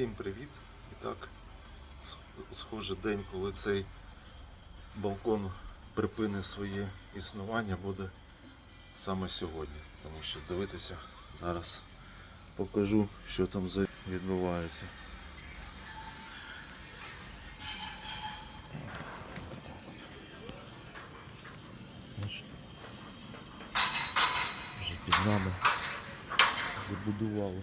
Всім привіт! І так, схоже день, коли цей балкон припинить своє існування, буде саме сьогодні. Тому що дивитися зараз покажу, що там відбувається. Вже під нами забудували.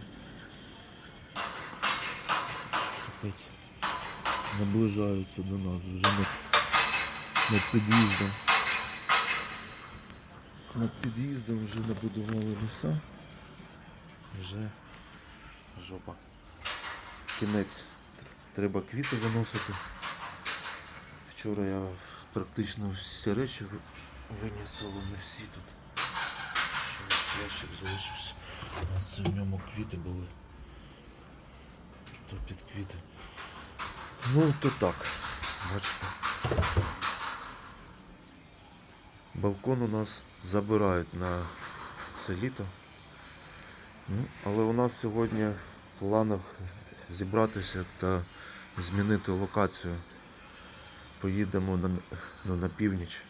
Капець. Наближаються до нас вже над, над під'їздом. Над під'їздом вже набудували ліса. Вже жопа. Кінець. Треба квіти виносити. Вчора я практично всі речі виніс, але не всі тут. Ящик залишився. Це в ньому квіти були. То під. Ну, то так. Бачите. Балкон у нас забирають на це літо. Ну, але у нас сьогодні в планах зібратися та змінити локацію. Поїдемо на, ну, на північ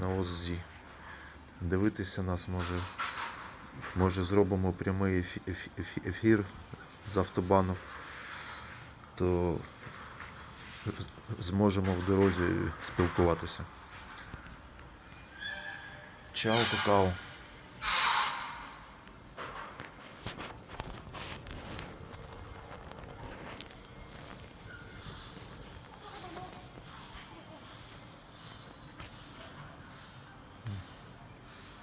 на ОЗЗі. Дивитися нас може. Може зробимо прямий ефі- ефі- ефі- ефір з автобану, то зможемо в дорозі спілкуватися. Чао, какао.